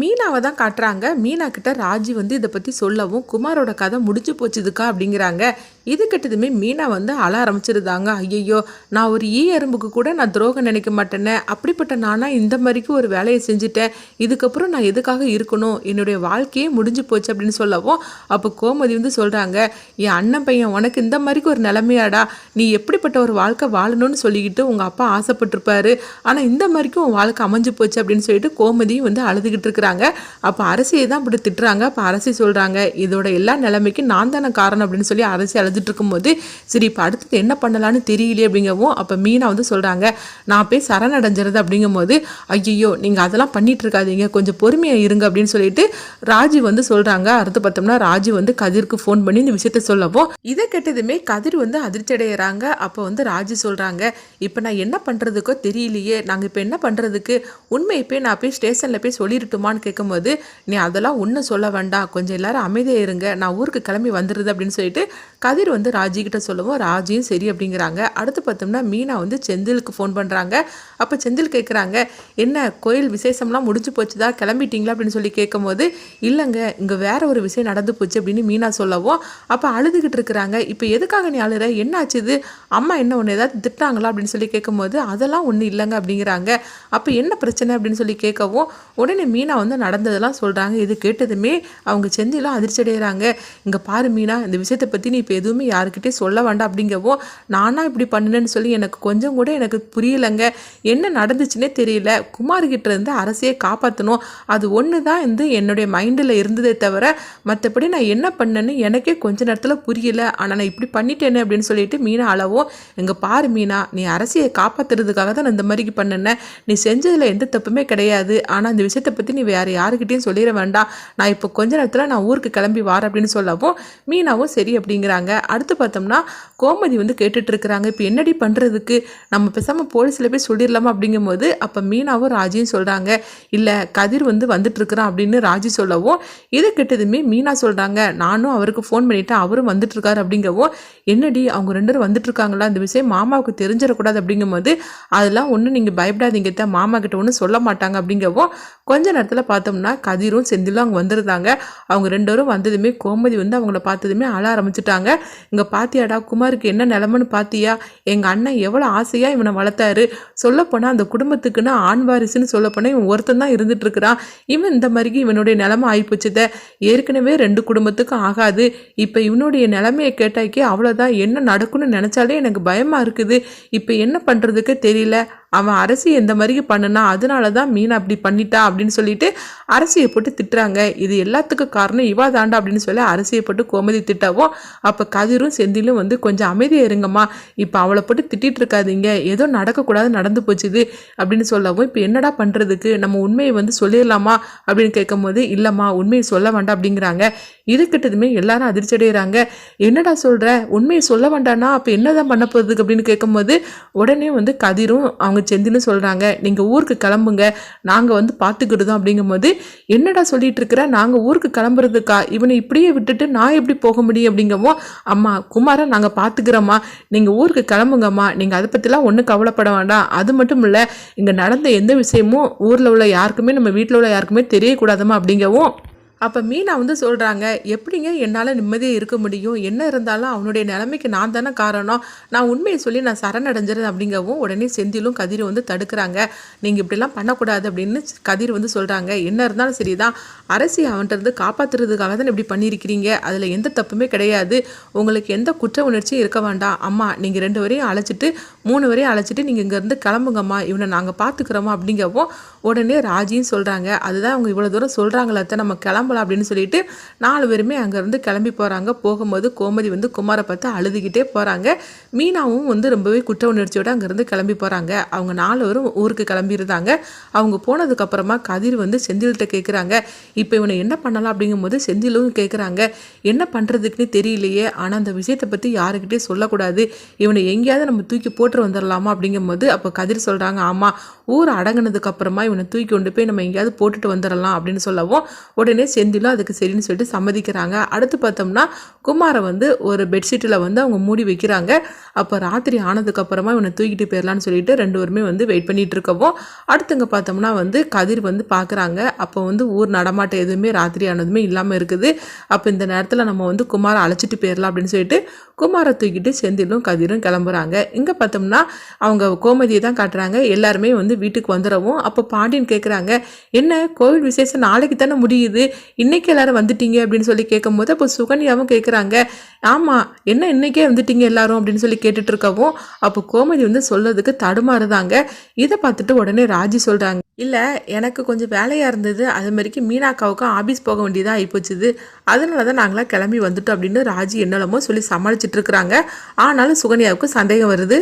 மீனாவை தான் காட்டுறாங்க. மீனா கிட்ட ராஜி வந்து இதை பற்றி சொல்லவும் குமாரோட கதை முடிஞ்சு போச்சுதுக்கா அப்படிங்கிறாங்க. இது கிட்டதுமே மீனா வந்து அழ ஆரம்பிச்சிருந்தாங்க. ஐயையோ நான் ஒரு ஈ எறும்புக்கு கூட நான் துரோகம் நினைக்க மாட்டேனே. அப்படிப்பட்ட நானா இந்த மாதிரிக்கு ஒரு வேலையை செஞ்சுட்டேன். இதுக்கப்புறம் நான் எதுக்காக இருக்கணும்? என்னுடைய வாழ்க்கையே முடிஞ்சு போச்சு அப்படின்னு சொல்லவும் அப்போ கோமதி வந்து சொல்கிறாங்க என் அண்ணன் பையன் உனக்கு இந்த மாதிரிக்கு ஒரு நிலைமையாடா. நீ எப்படிப்பட்ட ஒரு வாழ்க்கை வாழணும்னு சொல்லிக்கிட்டு உங்கள் அப்பா ஆசைப்பட்டிருப்பாரு. ஆனால் இந்த மாதிரிக்கும் உன் வாழ்க்கை அமைஞ்சு போச்சு அப்படின்னு சொல்லிட்டு கோமதியும் வந்து அழுதுகிட்டு இருக்கிறாங்க. அப்போ அரசியை தான் இப்படி திட்டுறாங்க. அப்போ அரசி சொல்கிறாங்க இதோட எல்லா நிலைமைக்கும் நான் தானே காரணம் அப்படின்னு சொல்லி அரசி அழுதுட்டு இருக்கும்போது சரி இப்போ அடுத்தது என்ன பண்ணலான்னு தெரியலையே அப்படிங்கவும் அப்போ மீனா வந்து சொல்கிறாங்க நான் போய் சரணடைஞ்சிருது அப்படிங்கும்போது ஐயோ நீங்கள் அதெல்லாம் பண்ணிட்டு இருக்காதீங்க. கொஞ்சம் பொறுமையாக இருங்க அப்படின்னு சொல்லிட்டு ராஜி வந்து சொல்கிறாங்க அடுத்து பார்த்தோம்னா ராஜி வந்து கதிருக்கு ஃபோன் பண்ணி இந்த விஷயத்த சொல்லவும். இதை கேட்டதுமே கதிர் வந்து அதிர்ச்சி அடைகிறாங்க அப்போ வந்து ராஜி சொல்கிறாங்க இப்போ நான் என்ன பண்ணுறதுக்கோ தெரியலையே. நாங்கள் இப்போ என்ன பண்ணுறதுக்கு உண்மையை போய் நான் போய் ஸ்டேஷனில் போய் சொல்லிடட்டுமான்னு கேட்கும்போது நீ அதெல்லாம் ஒன்றும் சொல்ல வேண்டாம். கொஞ்சம் எல்லாரும் அமைதியாக இருங்க. நான் ஊருக்கு கிளம்பி வந்துடுது அப்படின்னு சொல்லிட்டு கதிர் வந்து ராஜிக்கிட்ட சொல்லவும் ராஜியும் சரி அப்படிங்கிறாங்க. அடுத்து பார்த்தோம்னா மீனா வந்து செந்திலுக்கு ஃபோன் பண்ணுறாங்க அப்போ செந்தில் கேட்குறாங்க என்ன கோயில் விசேஷம்லாம் முடிஞ்சு போச்சுதா? கிளம்பிட்டீங்களா? அப்படின்னு சொல்லி கேட்கும்போது இல்லைங்க இங்கே வேற ஒரு விஷயம் நடந்து போச்சு அப்படின்னு மீனா சொல்லவும் அப்போ அழுதுகிட்டு இருக்கிறாங்க. இப்போ எதுக்காக நீ அழுற? என்ன ஆச்சுது அம்மா என்ன ஒன்று ஏதாவது திட்டாங்களா? அப்படின்னு சொல்லி கேட்கும்போது அதெல்லாம் ஒன்றும் இல்லைங்க அப்படிங்கிறாங்க. அப்போ என்ன பிரச்சனை? அப்படின்னு சொல்லி கேட்கவும் உடனே மீனா வந்து நடந்ததெல்லாம் சொல்கிறாங்க இது கேட்டதுமே அவங்க செந்திலாம் அதிர்ச்சி அடைகிறாங்க இங்கே பாரு மீனா இந்த விஷயத்தை பற்றி நீ இப்போ எதுவுமே யாருக்கிட்டே சொல்ல வேண்டாம் அப்படிங்கவும் நானா இப்படி பண்ணினேன்னு சொல்லி எனக்கு கொஞ்சம் கூட எனக்கு புரியலைங்க. என்ன நடந்துச்சுன்னே தெரியல. குமார்கிட்ட இருந்து அரசியை காப்பாற்றணும் அது ஒன்று தான் வந்து என்னுடைய மைண்டில் இருந்ததே தவிர மற்றபடி நான் என்ன பண்ணேன்னு எனக்கே கொஞ்ச நேரத்தில் புரியல. ஆனால் நான் இப்படி பண்ணிட்டேனே அப்படின்னு சொல்லிட்டு மீனா அளவும் இங்கே பாரு மீனா நீ அரசியை காப்பாற்றுறதுக்காக தான் நான் இந்த மாதிரி பண்ணினேன். நீ செஞ்சதில் எந்த தப்புமே கிடையாது. ஆனால் இந்த விஷயத்தை பற்றி நீ வேறு யாருக்கிட்டேயும் சொல்லிட வேண்டாம். நான் இப்போ கொஞ்ச நேரத்தில் நான் ஊருக்கு கிளம்பி வாரேன் அப்படின்னு சொல்லவும் மீனாவும் சரி அப்படிங்கிறாங்க. அடுத்து பார்த்தோம்னா கோமதி வந்து கேட்டுட்டு இருக்கிறாங்க. இப்போ என்னடி பண்ணுறதுக்கு நம்ம பேசாமல் போலீஸில் போய் சொல்லிடலாமா அப்படிங்கும்போது அப்போ மீனாவும் ராஜியும் சொல்கிறாங்க இல்லை கதிர் வந்து வந்துட்டுருக்குறான் அப்படின்னு ராஜி சொல்லவும் இது கெட்டதுமே மீனா சொல்கிறாங்க நானும் அவருக்கு ஃபோன் பண்ணிவிட்டு அவரும் வந்துட்டுருக்காரு அப்படிங்கவும் என்னடி அவங்க ரெண்டு பேரும் வந்துட்டுருக்காங்களா அந்த விஷயம் மாமாவுக்கு தெரிஞ்சிடக்கூடாது அப்படிங்கும்போது அதெல்லாம் ஒன்றும் நீங்கள் பயப்படாதீங்க தான் மாமா கிட்ட ஒன்றும் சொல்ல மாட்டாங்க அப்படிங்கவும் கொஞ்ச நேரத்தில் பார்த்தோம்னா கதிரும் செந்திலும் அவங்க வந்திருந்தாங்க. அவங்க ரெண்டு பேரும் வந்ததுமே கோமதி வந்து அவங்கள பார்த்ததுமே அழ ஆரம்பிச்சிட்டாங்க. இங்கே பாத்தியாடா குமாருக்கு என்ன நிலமன்னு பாத்தியா? எங்கள் அண்ணன் எவ்வளோ ஆசையாக இவனை வளர்த்தாரு. சொல்லப்போனால் அந்த குடும்பத்துக்குன்னு ஆண் வாரிசுன்னு சொல்லப்போனால் இவன் ஒருத்தன் தான் இருந்துட்டு இருக்கிறான். இவன் இந்த மாதிரிக்கு இவனுடைய நிலமை ஆயிப்போச்சுத. ஏற்கனவே ரெண்டு குடும்பத்துக்கும் ஆகாது. இப்போ இவனுடைய நிலமையை கேட்டாக்கி அவ்வளோதான் என்ன நடக்கும்னு நினச்சாலே எனக்கு பயமாக இருக்குது. இப்போ என்ன பண்ணுறதுக்கு தெரியல. அவன் அரசி எந்த மாதிரி பண்ணுனா அதனால தான் மீனா அப்படி பண்ணிட்டா அப்படின்னு சொல்லிட்டு அரசியை போட்டு திட்டுறாங்க. இது எல்லாத்துக்கும் காரணம் இவா தாண்டா அப்படின்னு சொல்லி அரசியை போட்டு கோமதி திட்டவும் அப்போ கதிரும் செந்திலும் வந்து கொஞ்சம் அமைதியாக இருங்கம்மா. இப்போ அவளை போட்டு திட்டிட்டு இருக்காதீங்க. ஏதோ நடக்கக்கூடாது நடந்து போச்சுது அப்படின்னு சொல்லவும் இப்போ என்னடா பண்ணுறதுக்கு நம்ம உண்மையை வந்து சொல்லிடலாமா அப்படின்னு கேட்கும்போது இல்லைம்மா உண்மையை சொல்ல வேண்டாம் அப்படிங்கிறாங்க. இதுக்கிட்டதுமே எல்லாரும் அதிர்ச்சி அடைகிறாங்க என்னடா சொல்கிற உண்மையை சொல்ல வேண்டாம்னா அப்போ என்னதான் பண்ண போகிறதுக்கு அப்படின்னு கேட்கும்போது உடனே வந்து கதிரும் அவங்க செந்தின்னு சொல்கிறாங்க நீங்கள் ஊருக்கு கிளம்புங்க. நாங்கள் வந்து பார்த்துக்கிடுதோம் அப்படிங்கும்போது என்னடா சொல்லிட்டு இருக்கிற? நாங்கள் ஊருக்கு கிளம்புறதுக்கா? இவனை இப்படியே விட்டுட்டு நான் எப்படி போக முடியும்? அப்படிங்கவும் அம்மா குமாரை நாங்கள் பார்த்துக்கிறோம்மா நீங்கள் ஊருக்கு கிளம்புங்கம்மா. நீங்கள் அதை பற்றிலாம் ஒன்றும் கவலைப்பட வேண்டாம். அது மட்டும் இல்லை இங்கே நடந்த எந்த விஷயமும் ஊரில் உள்ள யாருக்குமே நம்ம வீட்டில் உள்ள யாருக்குமே தெரியக்கூடாதும்மா. அப்படிங்கவும் அப்போ மீனா வந்து சொல்கிறாங்க எப்படிங்க என்னால் நிம்மதியாக இருக்க முடியும்? என்ன இருந்தாலும் அவனுடைய நிலைமைக்கு நான் தானே காரணம். நான் உண்மையை சொல்லி நான் சரணடைஞ்சிருந்தேன் அப்படிங்கவும் உடனே செந்திலும் கதிர் வந்து தடுக்கிறாங்க. நீங்கள் இப்படிலாம் பண்ணக்கூடாது அப்படின்னு கதிர் வந்து சொல்கிறாங்க என்ன இருந்தாலும் சரிதான். அரசி அவன்கிட்ட காப்பாற்றுறதுக்காக தான் இப்படி பண்ணியிருக்கிறீங்க? அதில் எந்த தப்புமே கிடையாது. உங்களுக்கு எந்த குற்ற உணர்ச்சியும் இருக்க வேண்டாம். அம்மா நீங்கள் ரெண்டு வரையும் அழைச்சிட்டு மூணு வரையும் அழைச்சிட்டு நீங்கள் இங்கேருந்து கிளம்புங்கம்மா. இவனை நாங்கள் பார்த்துக்குறோமா அப்படிங்கவும் உடனே ராஜியும் சொல்கிறாங்க அதுதான் அவங்க இவ்வளோ தூரம் சொல்கிறாங்களே நம்ம கிளம்பலாம் அப்படின்னு சொல்லிட்டு நாலு பேருமே அங்கேருந்து கிளம்பி போகிறாங்க போகும்போது கோமதி வந்து குமாரை பார்த்து அழுதுகிட்டே போகிறாங்க மீனாவும் வந்து ரொம்பவே குற்ற உணர்ச்சியோடு அங்கேருந்து கிளம்பி போகிறாங்க அவங்க நாலு பேரும் ஊருக்கு கிளம்பியிருந்தாங்க அவங்க போனதுக்கப்புறமா கதிர் வந்து செந்தில்கிட்ட கேட்குறாங்க இப்போ இவனை என்ன பண்ணலாம் அப்படிங்கும்போது செந்திலும் கேட்குறாங்க என்ன பண்ணுறதுக்குன்னு தெரியலையே. ஆனால் அந்த விஷயத்தை பற்றி யாருக்கிட்டே சொல்லக்கூடாது. இவனை எங்கேயாவது நம்ம தூக்கி போட்டு வந்துடலாமா அப்படிங்கும்போது அப்போ கதிர் சொல்கிறாங்க ஆமாம் ஊர் அடங்கினதுக்கப்புறமா இவனை தூக்கி கொண்டு போய் நம்ம எங்கேயாவது போட்டுட்டு வந்துடலாம் அப்படின்னு சொல்லவும் உடனே செந்திலும் அதுக்கு சரின்னு சொல்லிட்டு சம்மதிக்கிறாங்க. அடுத்து பார்த்தோம்னா குமாரை வந்து ஒரு பெட்ஷீட்டில் வந்து அவங்க மூடி வைக்கிறாங்க. அப்போ ராத்திரி ஆனதுக்கப்புறமா இவனை தூக்கிட்டு போயிடலான்னு சொல்லிட்டு ரெண்டு பேருமே வந்து வெயிட் பண்ணிட்டு இருக்கவும். அடுத்துங்க பார்த்தோம்னா வந்து கதிர் வந்து பார்க்குறாங்க அப்போ வந்து ஊர் நடமாட்டம் எதுவுமே ராத்திரி ஆனதுமே இல்லாமல் இருக்குது. அப்போ இந்த நேரத்தில் நம்ம வந்து குமாரை அழைச்சிட்டு போயிடலாம் அப்படின்னு சொல்லிட்டு குமாரை தூக்கிட்டு செந்திலும் கதிரும் கிளம்புறாங்க. இங்கே பார்த்தோம்னா அவங்க கோமதியை தான் காட்டுறாங்க. எல்லாருமே வந்து வீட்டுக்கு வந்துடவும். அப்போ பாண்டியன் கேட்குறாங்க என்ன? கோவில் விசேஷம் நாளைக்கு தானே முடியுது. இன்றைக்கி எல்லாரும் வந்துட்டீங்க அப்படின்னு சொல்லி கேட்கும்போது அப்போ சுகன்யாவும் கேட்குறாங்க ஆமாம் என்ன இன்னைக்கே வந்துட்டீங்க எல்லாரும்? அப்படின்னு சொல்லி கேட்டுட்டு இருக்கவும் அப்போ கோமதி வந்து சொல்கிறதுக்கு தடுமாறுதாங்க இதை பார்த்துட்டு உடனே ராஜி சொல்கிறாங்க இல்லை எனக்கு கொஞ்சம் வேலையாக இருந்தது. அது மாதிரிக்கு மீனாக்காவுக்கும் ஆஃபீஸ் போக வேண்டியதாக ஆகிப்போச்சுது அதனால தான் நாங்களாம் கிளம்பி வந்துட்டோம் அப்படின்னு ராஜி என்னலமோ சொல்லி சமாளிச்சிட்டு இருக்கிறாங்க ஆனாலும் சுகன்யாவுக்கு சந்தேகம் வருது.